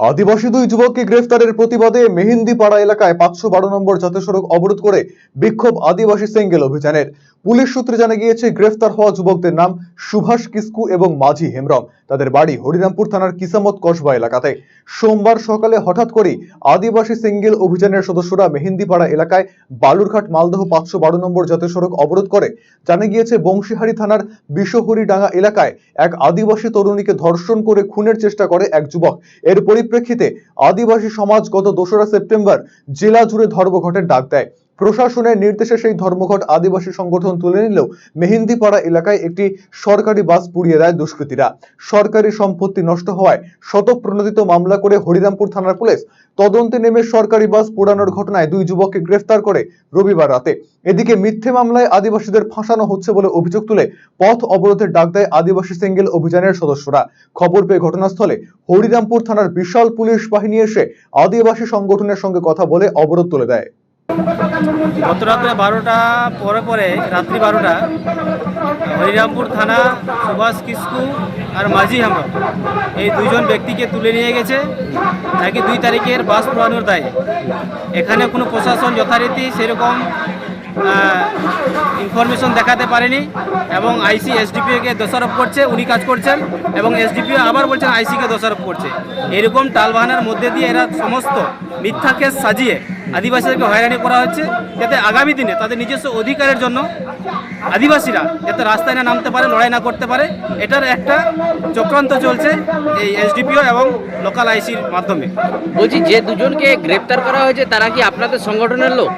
আদিবাসী দুই যুবককে গ্রেফতারের প্রতিবাদে মেহেন্দিপাড়া এলাকায় পাঁচশো বারো নম্বর জাতীয় সড়ক অবরোধ করে বিক্ষোভ আদিবাসী সেঙ্গেল অভিযানের। পুলিশ সূত্রে জানা গিয়েছে, গ্রেফতার হওয়া যুবকদের নাম সুভাষ কিস্কু এবং মাঝি হেমব্রম তাদের বাড়ি হরিরামপুর থানার কিসামত কসবা এলাকাতে। সোমবার সকালে হঠাৎ করেই আদিবাসী সিঙ্গেল অভিযানের সদস্যরা মেহেন্দিপাড়া এলাকায় বালুরঘাট মালদহ পাঁচশো বারো নম্বর জাতীয় সড়ক অবরোধ করে। জানা গিয়েছে, বংশীহারি থানার বিশহরিডাঙ্গা এলাকায় এক আদিবাসী তরুণীকে ধর্ষণ করে খুনের চেষ্টা করে এক যুবক। এর পরিপ্রেক্ষিতে আদিবাসী সমাজ গত দোসরা সেপ্টেম্বর জেলা জুড়ে ধর্মঘটের ডাক দেয়। প্রশাসনের নির্দেশে সেই ধর্মঘট আদিবাসী সংগঠন তুলে নিলেও মেহেন্দিপাড়া এলাকায় একটি সরকারি বাস পুড়িয়ে দেয় দুষ্কৃতীরা। সরকারি সম্পত্তি নষ্ট হওয়ায় শতপ্রণোদিত মামলা করে হরিরামপুর থানার পুলিশ। তদন্তে নেমে সরকারি বাস পোড়ানোর ঘটনায় দুই যুবককে গ্রেফতার করে রবিবার রাতে। এদিকে মিথ্যে মামলায় আদিবাসীদের ফাঁসানো হচ্ছে বলে অভিযোগ তুলে পথ অবরোধের ডাক দেয় আদিবাসী সিঙ্গেল অভিযানের সদস্যরা। খবর পেয়ে ঘটনাস্থলে হরিরামপুর থানার বিশাল পুলিশ বাহিনী এসে আদিবাসী সংগঠনের সঙ্গে কথা বলে অবরোধ তুলে দেয়। গত রাত্রে বারোটা পরে পরে, রাত্রি বারোটা, হরিরামপুর থানা, সুভাষ কিস্কু আর মাঝি হামরা, এই দুজন ব্যক্তিকে তুলে নিয়ে গেছে। নাকি দুই তারিখের বাস পুরানোর দায়। এখানে কোনো প্রশাসন যথারীতি সেরকম ইনফরমেশন দেখাতে পারেনি এবং আইসি এসডিপিওকে দোষারোপ করছে, উনি কাজ করছেন এবং এসডিপিও আবার বলছেন আইসিকে দোষারোপ করছে। এরকম টালবাহানার মধ্যে দিয়ে এরা সমস্ত মিথ্যা কেস সাজিয়ে আদিবাসীদেরকে হয়রানি করা হচ্ছে, যাতে আগামী দিনে তাদের নিজস্ব অধিকারের জন্য আদিবাসীরা যাতে রাস্তায় না নামতে পারে লড়াই না করতে পারে এটার একটা চক্রান্ত চলছে এই এসডিপিও এবং লোকাল আইসির মাধ্যমে। বলছি যে দুজনকে গ্রেপ্তার করা হয়েছে তারা কি আপনাদের সংগঠনের লোক?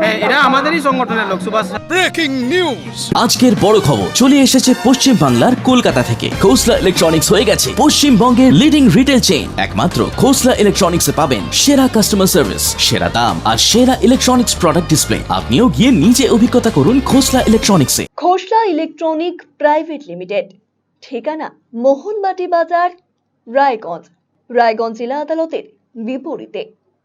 হ্যাঁ এরা আমাদেরই সংগঠনের লোক সুভাষ। Breaking news. আজকের বড় খবর চলে এসেছে পশ্চিম বাংলার কলকাতা থেকে। খোসলা ইলেকট্রনিক্স হয়ে গেছে পশ্চিমবঙ্গের লিডিং রিটেল চেইন একমাত্র খোসলা ইলেকট্রনিক্সে পাবেন সেরা কাস্টমার সার্ভিস সেরা দাম আর সেরা ইলেকট্রনিক্স প্রোডাক্ট ডিসপ্লে আপনিও গিয়ে নিজে অভিজ্ঞতা করুন খোসলা ইলেকট্রনিক্সে খোসলা ইলেকট্রনিক প্রাইভেট লিমিটেড ঠিকানা মোহনবাটি বাজার রায়গঞ্জ। রায়গঞ্জ জেলা আদালতের বিপরীতে।